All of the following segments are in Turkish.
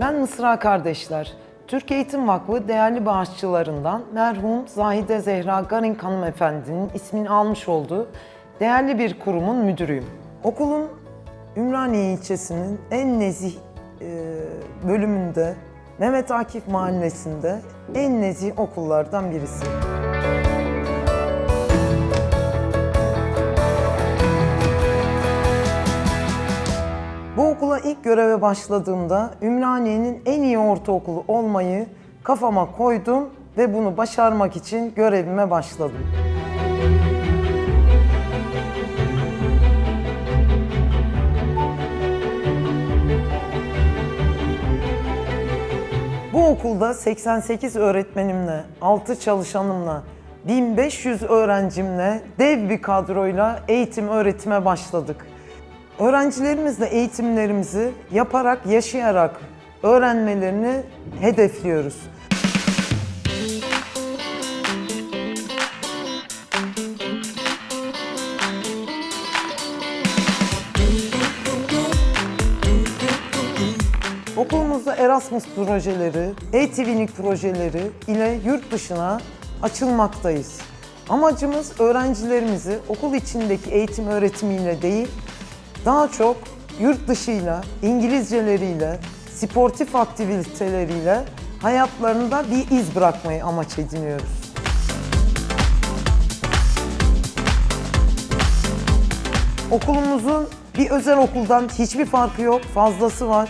Mısra kardeşler, Türk Eğitim Vakfı değerli bağışçılarından merhum Zahide Zehra Garing hanımefendinin ismini almış olduğu değerli bir kurumun müdürüyüm. Okulun Ümraniye ilçesinin en nezih e, bölümünde, Mehmet Akif mahallesinde en nezih okullardan birisi. İlk göreve başladığımda Ümraniye'nin en iyi ortaokulu olmayı kafama koydum ve bunu başarmak için görevime başladım. Bu okulda 88 öğretmenimle, 6 çalışanımla, 1500 öğrencimle dev bir kadroyla eğitim öğretime başladık. Öğrencilerimizle eğitimlerimizi yaparak, yaşayarak öğrenmelerini hedefliyoruz. Okulumuzda Erasmus projeleri, e-Twinning projeleri ile yurt dışına açılmaktayız. Amacımız öğrencilerimizi okul içindeki eğitim öğretimiyle değil, daha çok yurt dışıyla, İngilizceleriyle, sportif aktiviteleriyle hayatlarında bir iz bırakmayı amaç ediniyoruz. Okulumuzun bir özel okuldan hiçbir farkı yok, fazlası var.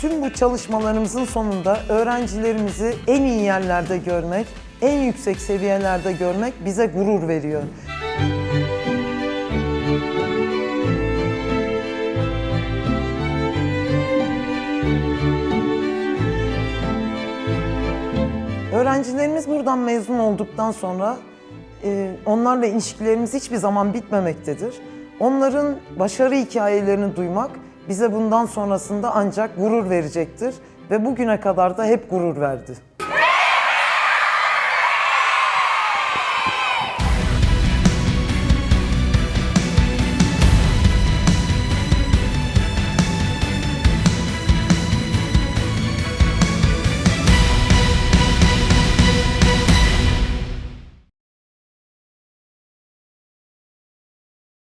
Tüm bu çalışmalarımızın sonunda öğrencilerimizi en iyi yerlerde görmek, en yüksek seviyelerde görmek bize gurur veriyor. Öğrencilerimiz buradan mezun olduktan sonra e, onlarla ilişkilerimiz hiçbir zaman bitmemektedir. Onların başarı hikayelerini duymak bize bundan sonrasında ancak gurur verecektir ve bugüne kadar da hep gurur verdi.